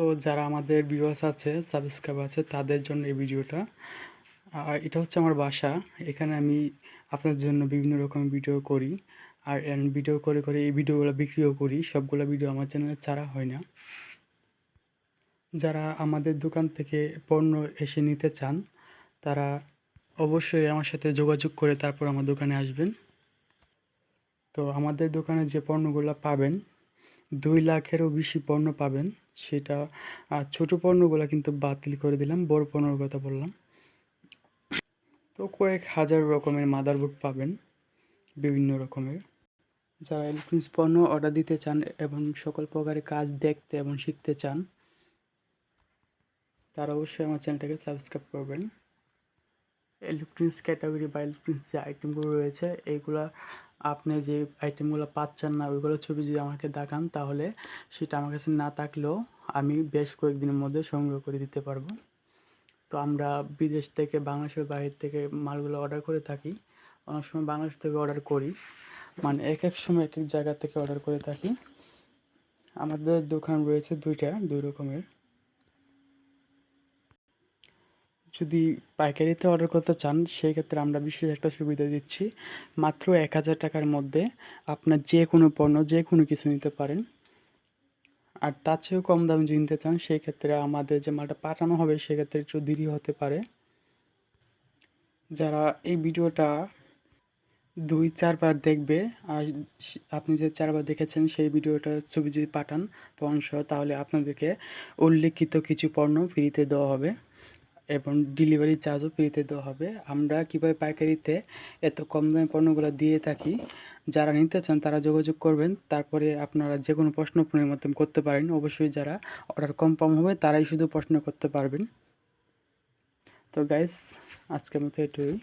তো যারা আমাদের ভিউয়ার্স আছে সাবস্ক্রাইব আছে, তাদের জন্য এই ভিডিওটা। আর এটা হচ্ছে আমার বাসা। এখানে আমি আপনার জন্য বিভিন্ন রকম ভিডিও করি। আর ভিডিও করে করে এই ভিডিওগুলো বিক্রিও করি। সবগুলো ভিডিও আমার চ্যানেলে ছাড়া হয় না। যারা আমাদের দোকান থেকে পণ্য এসে নিতে চান, তারা অবশ্যই আমার সাথে যোগাযোগ করে তারপর আমার দোকানে আসবেন। তো আমাদের দোকানে যে পণ্যগুলো পাবেন দুই লাখেরও বেশি পণ্য পাবেন। সেটা আর ছোটো পণ্যগুলো কিন্তু বাতিল করে দিলাম, বড় পণ্যর কথা বললাম। তো কয়েক হাজার রকমের মাদারবোর্ড পাবেন, বিভিন্ন রকমের। যারা ইলেকট্রনিক্স পণ্য অর্ডার দিতে চান এবং সকল প্রকারের কাজ দেখতে এবং শিখতে চান, তারা অবশ্যই আমার চ্যানেলটাকে সাবস্ক্রাইব করবেন। ইলেকট্রনিক্স ক্যাটাগরি বা ইলেকট্রনিক্স যে আইটেমগুলো রয়েছে এইগুলা আপনি যে আইটেমগুলো পাচ্ছেন না, ওইগুলো ছবি যদি আমাকে দেখান তাহলে সেটা আমার কাছে না থাকলেও আমি বেশ কয়েকদিনের মধ্যে সংগ্রহ করে দিতে পারব। তো আমরা বিদেশ থেকে, বাংলাদেশের বাইরে থেকে মালগুলো অর্ডার করে থাকি। অনেক সময় বাংলাদেশ থেকে অর্ডার করি। মানে এক এক সময় এক এক জায়গা থেকে অর্ডার করে থাকি। আমাদের দোকান রয়েছে দুইটা, দুই রকমের। যদি পাইকারিতে অর্ডার করতে চান সেই ক্ষেত্রে আমরা বিশেষ একটা সুবিধা দিচ্ছি। মাত্র এক হাজার টাকার মধ্যে আপনার যে কোনো পণ্য, যে কোনো কিছু নিতে পারেন। আর তার চেয়েও কম দামে যদি নিতে চান সেই ক্ষেত্রে আমাদের যে মালটা পাঠানো হবে, সেক্ষেত্রে একটু দেরি হতে পারে। যারা এই ভিডিওটা দুই, চারবার দেখবে, আর আপনি যে চারবার দেখেছেন, সেই ভিডিওটার ছবি যদি পাঠান পণ্য তাহলে আপনাদেরকে উল্লেখিত কিছু পণ্য ফ্রিতে দেওয়া হবে। এবং ডেলিভারি চার্জও ফ্রিতে দেওয়া হবে। আমরা কীভাবে পাইকারিতে এত কম দামে পণ্যগুলো দিয়ে থাকি, যারা নিতে চান তারা যোগাযোগ করবেন। তারপরে আপনারা যে কোনো প্রশ্ন ফোনের মাধ্যমে করতে পারেন। অবশ্যই যারা অর্ডার কনফার্ম হবে তারাই শুধু প্রশ্ন করতে পারবেন। তো গাইস আজকের মতো এটুকুই।